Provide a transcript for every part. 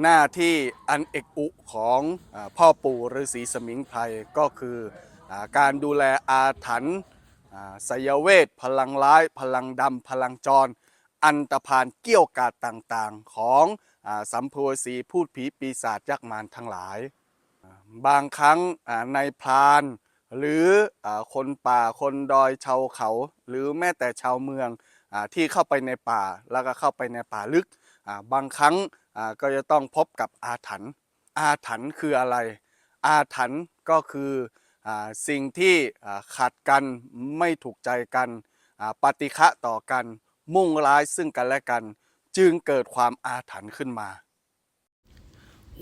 หน้าที่อันเอกอุของพ่อปู่ฤาษีสมิงไพรก็คือการดูแลอาถรรพ์ไสยเวท พลังร้าย พลังดำ พลังจร อันตรพานเกี่ยวกาดต่างๆ ของสัมภเวสีพูดผีปีศาจยักษ์มารทั้งหลาย บางครั้งในพรานหรือคนป่าคนดอยชาวเขา หรือแม้แต่ชาวเมืองที่เข้าไปในป่าแล้วก็เข้าไปในป่าลึกบางครั้ง ก็จะต้องพบกับอาถรรพ์อาถรรพ์คืออะไร อาถรรพ์ก็คืออสิ่งที่อ่าขัดกันไม่ถูกใจกันปฏิฆะต่อกัน มุ่งร้ายซึ่งกันและกัน จึงเกิดความอาถรรพ์ขึ้นมา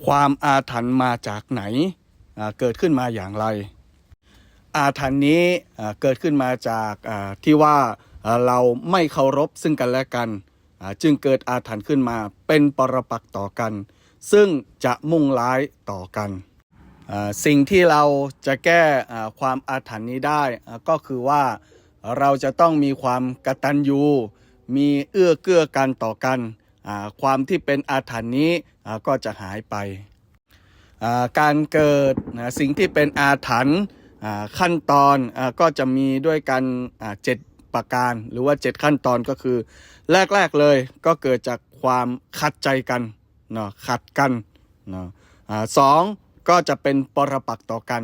ความอาถรรพ์มาจากไหนเกิดขึ้นมาอย่างไร อาถรรพ์นี้เกิดขึ้นมาจากที่ว่าเราไม่เคารพซึ่งกันและกัน จึงเกิดอาถรรพ์ขึ้นมาเป็นปรปักษ์ต่อกัน ซึ่งจะมุ่งร้ายต่อกัน สิ่งที่เราจะแก้ความอาถรรพ์นี้ได้ก็คือว่าเราจะต้องมีความกตัญญูมีเอื้อเกื้อกันต่อกัน ความที่เป็นอาถรรพ์นี้ก็จะหายไป การเกิดสิ่งที่เป็นอาถรรพ์ขั้นตอนก็จะมีด้วยกันเจ็ด ประการ หรือว่า 7 ขั้นตอนก็คือ แรก ๆเลยก็เกิดจากความขัดใจกันเนาะขัดกันเนาะสองก็จะเป็นปรปักต่อกัน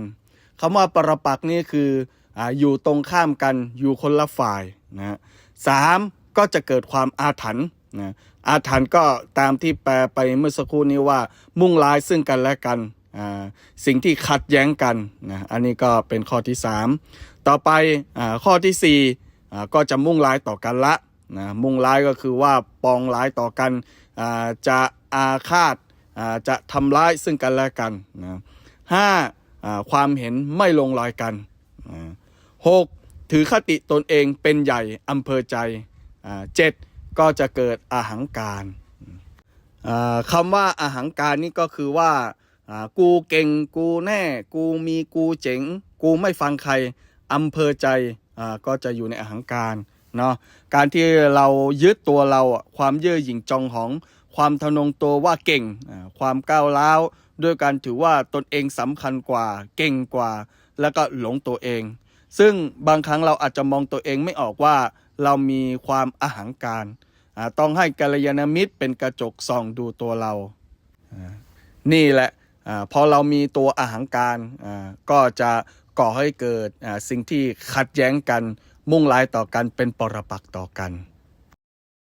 คำว่าปรปักนี่คือออยู่ตรงข้ามกันอยู่คนละฝ่ายนะสามก็จะเกิดความอาถรรพ์นะอาถรรพ์ก็ตามที่แปลไปเมื่อสักครู่นี้ว่า มุ่งร้ายซึ่งกันและกันสิ่งที่ขัดแย้งกันนะอันนี้ก็เป็นข้อที่สามต่อไปอข้อที่สี่ ก็จะมุ่งร้ายต่อกันละนะมุ่งร้ายก็คือว่าปองร้ายต่อกันจะอาฆาตจะทำร้ายซึ่งกันและกันนะห้าความเห็นไม่ลงรอยกันหกถือคติตนเองเป็นใหญ่อำเภอใจเจ็ดก็จะเกิดอาหังการคำว่าอาหังการนี่ก็คือว่ากูเก่งกูแน่ กูมีกูเจ๋ง กูไม่ฟังใครอำเภอใจ ก็จะอยู่ในอาหังการเนาะการที่เรายึดตัวเราอะความเย่อหยิ่งจองของ ความทะนงตัวว่าเก่งอ่าความก้าวร้าวด้วยการถือว่าตนเองสำคัญกว่าเก่งกว่า แล้วก็หลงตัวเอง ซึ่งบางครั้งเราอาจจะมองตัวเองไม่ออกว่าเรามีความอาหังการอ่าต้องให้กัลยาณมิตรเป็นกระจกส่องดูตัวเราอ่านี่แหละอาพอเรามีตัวอาหังการอ่าก็จะ ก่อให้เกิดสิ่งที่ขัดแย้งกันมุ่งร้ายต่อกันเป็นปรปักษ์ต่อกัน